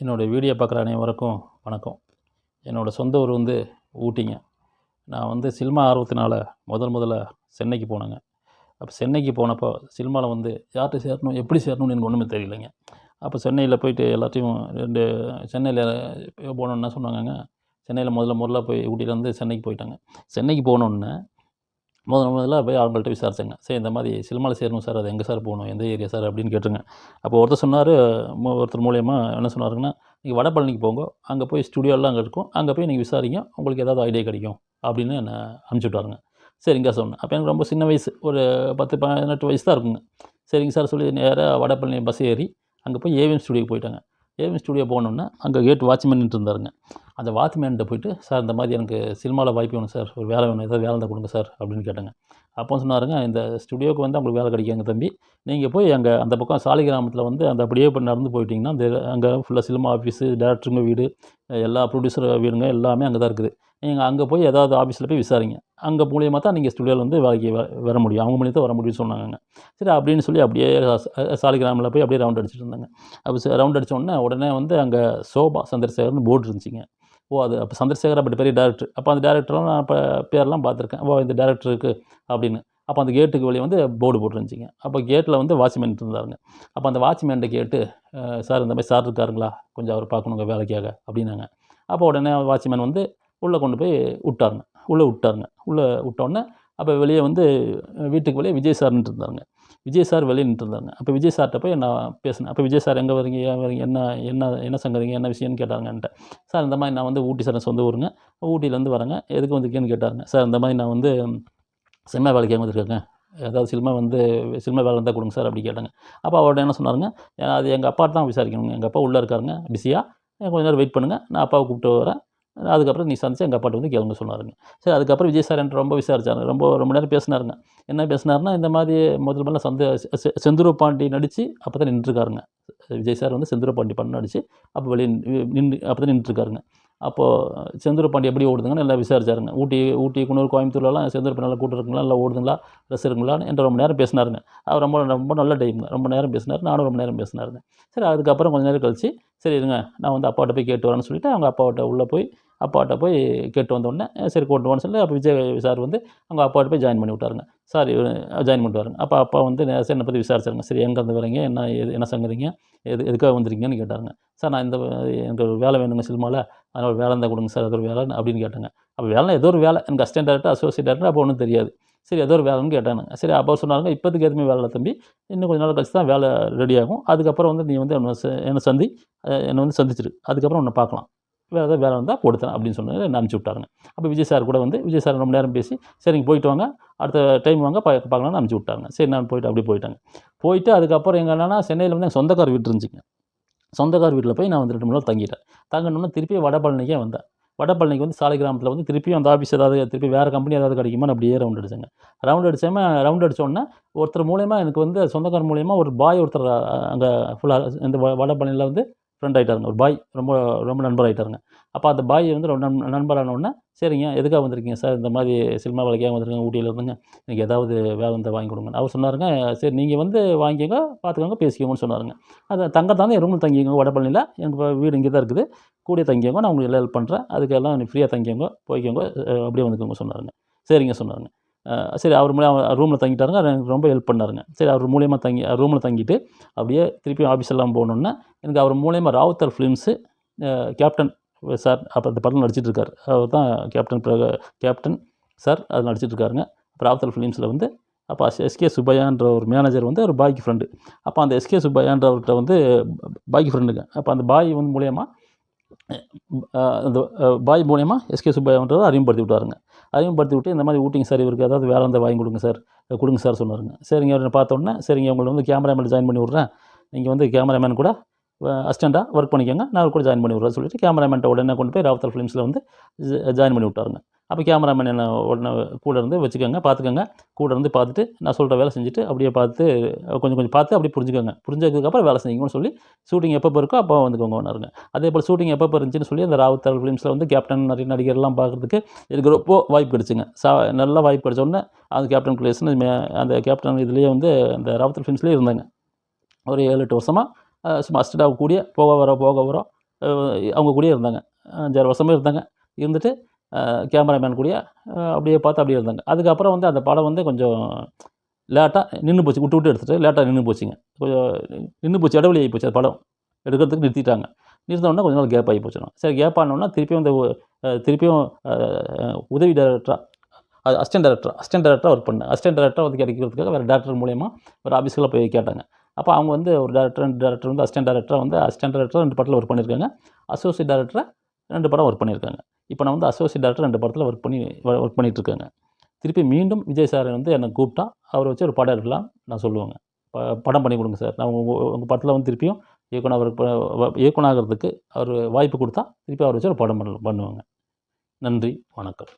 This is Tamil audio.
என்னோடய வீடியோ பார்க்குற அனைவருக்கும் வணக்கம். என்னோடய சொந்த ஊர் வந்து ஊட்டிங்க. நான் வந்து சினிமா ஆர்வத்தினால் முதல் முதல்ல சென்னைக்கு போனேங்க. அப்போ சென்னைக்கு போனப்போ சினிமாவில் வந்து யார்கிட்ட சேரணும் எப்படி சேரணும்னு எனக்கு ஒன்றுமே தெரியலைங்க. அப்போ சென்னையில் போயிட்டு எல்லாத்தையும் ரெண்டு சென்னையில் போனோன்னா சொன்னாங்கங்க? சென்னையில் முதல்ல முதல்ல போய் ஊட்டியிலேருந்து சென்னைக்கு போயிட்டாங்க. சென்னைக்கு போனோன்னே முதல்ல முதல்ல போய் அவங்கள்ட்ட விசாரிச்சேங்க. சரி இந்த மாதிரி சினிமாவில் சேரணும் சார் அது எங்கே சார் போகணும் எந்த ஏரியா சார் அப்படின்னு கேட்டுருங்க. அப்போ ஒருத்தர் சொன்னார் ஒருத்தர் மூலியமா என்ன சொன்னாருங்கன்னா நீங்கள் வடபழனிக்கு போங்க அங்கே போய் ஸ்டுடியோலாம் அங்கே இருக்கும் அங்கே போய் நீங்கள் விசாரிங்க உங்களுக்கு ஏதாவது ஐடியா கிடைக்கும் அப்படின்னு என்னை அனுப்பிச்சி விட்டாருங்க. சரிங்க சார் சொன்னேன் அப்போ எனக்கு ரொம்ப சின்ன வயசு ஒரு பத்து பதினெட்டு வயசு தான் இருக்குங்க. சரிங்க சார் சொல்லி நேராக வடபழனி பஸ் ஏறி அங்கே போய் ஏவிஎம் ஸ்டுடியோக்கு போயிட்டாங்க. ஏவிஎம் ஸ்டுடியோ போனோன்னே அங்கே கேட் வாட்ச்மேன் இருந்தாருங்க. அந்த வாட்ச்மேன்கிட்ட போயிட்டு சார் இந்த மாதிரி எனக்கு சினிமாவில் வாய்ப்பு வேணும் சார். ஒரு வேலை வேணும். ஏதாவது வேலை இருந்தால் கொடுங்க சார். அப்படின்னு கேட்டேங்க. அப்போ சொன்னாருங்க இந்த ஸ்டுடியோக்கு வந்து உங்களுக்கு வேலை கிடைக்குங்க தம்பி. நீங்கள் போய் அங்கே அந்த பக்கம் சாலிகிராமத்தில் வந்து அந்த அப்படியே இப்போ நடந்து போயிட்டிங்கன்னா அந்த அங்கே ஃபுல்லாக சினிமா ஆஃபீஸு டேரக்டருங்க வீடு எல்லா ப்ரொடியூசர் வீடுங்க எல்லாமே அங்கே தான் இருக்குது. நீங்கள் அங்கே போய் ஏதாவது ஆஃபீஸில் போய் விசாரிங்க. அங்கே மூலியமாக தான் நீங்கள் ஸ்டுடியோவில் வந்து வேலைக்கு வர முடியும். அவங்க மூலியம் தான் வர முடியும்னு சொன்னாங்க சரி அப்படின்னு சொல்லி அப்படியே சாலிகிராமில் போய் அப்படியே ரவுண்ட் அடிச்சிட்டு இருந்தாங்க. அப்போ ரவுண்ட் அடிச்ச உடனே உடனே வந்து அங்கே சோபா சந்திரசேகர்னு போர்டு இருந்துச்சுங்க. ஓ அது அப்போ சந்திரசேகர் அப்படி பெரிய டேரக்டர் அப்போ அந்த டேரக்டர்லாம் நான் இப்போ பேர்லாம் பார்த்துருக்கேன். ஓ இந்த டேரக்டர் இருக்குது அப்படின்னு. அப்போ அந்த கேட்டுக்கு வெளியே வந்து போர்டு போட்டுருந்துச்சிங்க அப்போ கேட்டில் வந்து வாட்ச்மேன் இருந்தாருங்க. அப்போ அந்த வாட்ச்மேன்ட்ட கேட்டு சார் இந்த மாதிரி சார் இருக்காருங்களா? கொஞ்சம் அவர் பார்க்கணுங்க வேலைக்காக அப்படின்னாங்க. அப்போ உடனே வாட்ச்மேன் வந்து உள்ளே கொண்டு போய் விட்டாருங்க. உள்ளே விட்டாருங்க உள்ளே விட்டோன்னே அப்போ வெளியே வந்து வீட்டுக்கு வெளியே விஜய் சார் இருந்தாருங்க விஜய் சார் வெளியே நின்றுருந்தாங்க. அப்போ விஜய் சார்கிட்ட போய் நான் பேசினேன். அப்போ விஜய் சார் எங்கே வரீங்க? ஏன் வரீங்க? என்ன என்ன என்ன சங்கதிங்க? என்ன விஷயம்னு கேட்டாங்கன்ட்டு. சார் இந்த மாதிரி நான் வந்து ஊட்டி சார் சொந்த ஊருங்க. ஊட்டியிலேருந்து வரேங்க. எதுக்கு வந்திருக்கேன்னு கேட்டாருங்க. சார் இந்த மாதிரி நான் வந்து சினிமா வேலைக்கு வந்திருக்கேங்க ஏதாவது சினிமா வந்து சினிமா வேலை இருந்தால் கொடுங்க சார் அப்படி கேட்டாங்க. அப்போ அவரோட என்ன சொன்னாருங்க? "ஏன்னா, அது எங்கள் அப்பா தான் விசாரிக்கணுங்க. எங்கள் அப்பா உள்ளே இருக்காருங்க. பிஸியாக கொஞ்ச நேரம் வெயிட் பண்ணுங்கள் நான் அப்பாவை கூப்பிட்டு வரேன். அதுக்கப்புறம் நீ சந்திச்சு எங்கள் அப்பாட்ட வந்து கேளுங்க சொன்னாருங்க. சரி அதுக்கப்புறம் விஜய் சார் என்கிட்ட ரொம்ப விசாரிச்சாரு ரொம்ப ரொம்ப நேரம் பேசினாருங்க. என்ன பேசினாருன்னா இந்த மாதிரி முதல் முதல்ல சந்த செந்துரு செந்தூர பாண்டி நடித்து அப்போ தான் நின்றுருக்காருங்க. விஜய் சார் வந்து செந்தூர பாண்டி பண்ண நடித்து அப்போ வெளியே நின்று அப்போ தான் நின்றுருக்காருங்க. அப்போது செந்தூர பாண்டி எப்படி ஓடுதுங்கன்னு எல்லாம் விசாரிச்சாருங்க. ஊட்டி ஊட்டி குன்னூர் கோயம்புத்தூர்லலாம் செந்தூர பாண்டி நல்லா கூட்டம் இருக்குங்களா? நல்லா ஓடுதுங்களா? ட்ரெஸ் இருக்குங்களான்னு என்ற ரொம்ப நேரம் பேசினாருங்க. அவர் ரொம்ப ரொம்ப நல்ல டைம் ரொம்ப நேரம் பேசினார் நானும் ரொம்ப நேரம் பேசினாருங்க. சரி அதுக்கப்புறம் கொஞ்ச நேரம் கழிச்சு சரி இருங்க நான் வந்து அப்பாட்ட போய் கேட்டு வரேன்னு சொல்லிட்டு அவங்க அப்பாட்ட உள்ளே போய் அப்பாட்ட போய் கேட்டு வந்தோடனே சரி கொண்டு வந்து சொல்லி அப்போ விஜய் சார் வந்து அவங்க அப்பாட்ட போய் ஜாயின் பண்ணி விட்டாருங்க. சார் ஜாயின் பண்ணிட்டு வாருங்க அப்போ அப்பா வந்து சார் என்னை பற்றி விசாரிச்சாருங்க. சரி எங்கேருந்து வரீங்க? என்ன எது என்ன சங்கதிங்க? எது எதுக்காக வந்துருக்கீங்கன்னு கேட்டாருங்க. சார் நான் இந்த எனக்கு ஒரு வேலை வேணுங்க சினிமாவில் அதனால் ஒரு வேலை இருந்தால் கொடுங்க சார். அது ஒரு வேலை அப்படின்னு கேட்டாங்க. அப்போ வேலை ஏதோ ஒரு வேலை. எனக்கு அசிஸ்டன்ட் டேரக்டர் அசோசியேட் டேரக்டர் அப்போ ஒன்றும் தெரியாது. சரி ஏதோ ஒரு வேலைன்னு கேட்டானுங்க சரி அப்போ சொன்னாங்க இப்போதுக்கு எதுவுமே வேலை தம்பி. இன்னும் கொஞ்ச நாள் கழிச்சு தான் வேலை ரெடி ஆகும். அதுக்கப்புறம் வந்து நீ வந்து என்னை ச- என்னை சந்தி என்னை வந்து சந்திச்சிரு. அதுக்கப்புறம் உன்னை பார்க்கலாம். வேறு ஏதாவது வேலை வந்தால் கொடுத்தேன் அப்படின்னு சொன்னாங்க அனுப்பிச்சி விட்டாருங்க. அப்போ விஜய் சார் கூட வந்து விஜய் சார் ரொம்ப நேரம் பேசி சரிங்க போயிட்டு வாங்க. அடுத்த டைம் வாங்க பா பார்க்கலாம்னு அனுப்பிச்சி விட்டாங்க சரி நான் போயிட்டு அப்படியே போயிட்டாங்க. போயிட்டு அதுக்கப்புறம் எங்கள் என்னன்னா சென்னையில் வந்து எங்கள் வீட்டு இருந்துச்சுங்க. சொந்தக்கார் வீட்டில் போய் நான் வந்து ரெண்டு மூணு நாள் தங்கிட்டேன். தங்கணுன்னா திருப்பி வடபழனிக்கே வந்தேன். வடபழனிக்கு வந்து சாலை கிராமத்தில் வந்து திருப்பியும் அந்த ஆஃபீஸ் ஏதாவது திருப்பி வேறு கம்பெனி ஏதாவது கிடைக்குமா அப்படியே ரவுண்ட் அடிச்சேங்க. ரவுண்ட் அடித்தோமே ரவுண்ட் அடிச்சோடனே ஒருத்தர் மூலயமா எனக்கு வந்து சொந்தக்கார மூலயமா ஒரு பாய் ஒருத்தர் அங்கே ஃபுல்லாக இந்த வ- வடபழனியில் வந்து ஃப்ரெண்ட் ஆகிட்டாருங்க ஒரு பாய் ரொம்ப ரொம்ப நண்பர் ஆகிட்டாருங்க அப்போ அந்த பாய் வந்து ரொம்ப நண் நண்பரான உடனே சரிங்க எதுக்காக வந்திருக்கீங்க சார்? இந்த மாதிரி சினிமா வேலைக்காக வந்திருக்கேன் ஊட்டியில் இருந்துங்க. எனக்கு ஏதாவது வேலை இருந்தால் வாங்கி கொடுங்க. அவர் சொன்னாருங்க சரி நீங்கள் வந்து வாங்கிக்கோங்க பார்த்துக்கோங்க பேசிக்கோங்கன்னு சொன்னாருங்க. அதை தங்க தான் ரூமில் தங்கிக்கோங்க வடபழனியில். எனக்கு வீடு இங்கே தான் இருக்குது. கூடிய தங்கிக்கோங்க நான் உங்களுக்கு எல்லாம் ஹெல்ப் பண்ணுறேன் அதுக்கெல்லாம் ஃப்ரீயாக தங்கிக்கோங்க போய்க்கோங்க அப்படியே வந்துக்கோங்க சொன்னாருங்க. சரிங்க சொன்னாருங்க. சரி அவர் மூலியம் ரூமில் தங்கிட்டாருங்க. அவர் எனக்கு ரொம்ப ஹெல்ப் பண்ணாருங்க. சரி அவர் மூலியமாக தங்கி ரூமில் தங்கிட்டு அப்படியே திருப்பி ஆஃபீஸ் எல்லாம் போகணுன்னா எனக்கு அவர் மூலியமாக ராவுத்தர் ஃபிலிம்ஸு கேப்டன் சார் அப்போ அந்த படம் நடிச்சிட்டுருக்கார் அவர் தான் கேப்டன் பிர- கேப்டன் சார் அது நடிச்சிட்டு இருக்காருங்க. அப்புறம் ராவுத்தர் ஃபிலிம்ஸில் வந்து அப்போ எஸ்கே சுப்பையான்ற ஒரு மேனேஜர் வந்து ஒரு பாய்க்கு ஃப்ரெண்டு அப்போ அந்த எஸ்கே சுப்பையான்றவர்கிட்ட வந்து பாய்க்கு ஃப்ரெண்டுங்க அப்போ அந்த பாய் வந்து மூலியமாக அந்த பாய் மூலியமாக எஸ்கே சுப்பையான்றவர் அறிமுகப்படுத்தி விட்டாருங்க. அறிமுகப்படுத்திவிட்டு இந்த மாதிரி ஊட்டிங்க சார் இவருக்கு ஏதாவது வேலை இருந்தால் வாங்கி கொடுங்க சார். கொடுங்க சார் சொன்னாருங்க. சரிங்க அவரை பார்த்தோன்னே சரிங்க உங்களை வந்து கேமராமேன் ஜாயின் பண்ணி விட்றேன். நீங்கள் வந்து கேமராமேன் கூட அசிஸ்டண்ட்டாக ஒர்க் பண்ணிக்கோங்க. நான் அவர் கூட ஜாயின் பண்ணி விட்றேன் சொல்லிட்டு கேமராமேன்ட்ட உடனே கொண்டு போய் ராவத்தர் ஃபிலிம்ஸில் வந்து ஜாயின் பண்ணி விட்டாருங்க. அப்போ கேமராமேன் என்ன உடனே கூட இருந்து வச்சுக்கோங்க பார்த்துக்கோங்க கூட இருந்து பார்த்துட்டு நான் சொல்கிற வேலை செஞ்சுட்டு அப்படியே பார்த்து கொஞ்சம் கொஞ்சம் பார்த்து அப்படியே புரிஞ்சுக்கோங்க. புரிஞ்சதுக்கப்புறம் வேலை செய்யுங்கன்னு சொல்லி ஷூட்டிங் எப்போ இருக்கோ அப்போ வந்துக்கோங்கன்னாருங்க அதே போல் ஷூட்டிங் எப்போ இருந்துச்சுன்னு சொல்லி அந்த ராவுத்தர் ஃபிலிம்ஸில் வந்து கேப்டன் நிறைய நடிகர்லாம் பார்க்குறதுக்கு எனக்கு ரொம்ப வாய்ப்பு கிடச்சிங்க. சா நல்லா வாய்ப்பு கிடச்சோடனே அந்த கேப்டன் பிளேஸ்னு அந்த கேப்டன் இதுலேயே வந்து அந்த ராவுத்தர் ஃபிலிம்ஸ்லேயே இருந்தாங்க. ஒரு ஏழு எட்டு வருஷமாக சும்மா அசிஸ்டண்டாக கூடிய போக வர போக வர அவங்க கூடயே இருந்தாங்க. அஞ்சாறு வருஷமே இருந்தாங்க. இருந்துட்டு கேமராமேன் கூடயே அப்படியே பார்த்து அப்படியே இருந்தாங்க. அதுக்கப்புறம் வந்து அந்த படம் வந்து கொஞ்சம் லேட்டாக நின்று போச்சு. விட்டு விட்டு எடுத்துகிட்டு லேட்டாக நின்று போச்சுங்க. கொஞ்சம் நின்று போச்சு இடைவெளி ஆகி போச்சு அந்த படம். எடுக்கிறதுக்கு நிறுத்திட்டாங்க. நிறுத்தினோடனே கொஞ்ச நாள் கேப் ஆகி போச்சிடும் சரி கேப் ஆனோன்னா திருப்பியும் இந்த திருப்பியும் உதவி டைரக்டராக அது அசிஸ்டன்ட் டேரக்டர் அசிஸ்டன்ட் டேரக்டராக ஒர்க் பண்ணேன். அசிஸ்டன்ட் டேரக்டர் வந்து கிடைக்கிறதுக்காக வேறு டேரக்டர் மூலயமா ஒரு ஆஃபீஸ்க்குள்ள போய் கேட்டாங்க. அப்போ அவங்க வந்து ஒரு டேரக்டர் ரெண்டு டேரக்டர் வந்து அசிஸ்டன்ட் டேரக்டராக வந்து அசிஸ்டன்ட் டேரக்டர் ரெண்டு படத்தில் ஒர்க் பண்ணியிருக்காங்க. அசோசியேட் டேரக்டராக ரெண்டு படம் ஒர்க் பண்ணியிருக்காங்க. இப்போ நான் வந்து அசோசியேட் டேரக்டர் ரெண்டு படத்தில் ஒர்க் பண்ணி ஒர்க் பண்ணிகிட்ருக்கேங்க இருக்காங்க திருப்பி மீண்டும் விஜய் சார் வந்து என்னை கூப்பிட்டா அவரை வச்சு ஒரு படம் எடுக்கலாம் நான் சொல்லுவேங்க. ப- படம் பண்ணி கொடுங்க சார் நான் உங்கள் உங்கள் படத்தில் வந்து திருப்பியும் இயக்குனர் இயக்குனாகிறதுக்கு அவர் வாய்ப்பு கொடுத்தா திருப்பி அவரை வச்சு ஒரு படம் பண்ண பண்ணுவாங்க. நன்றி வணக்கம்.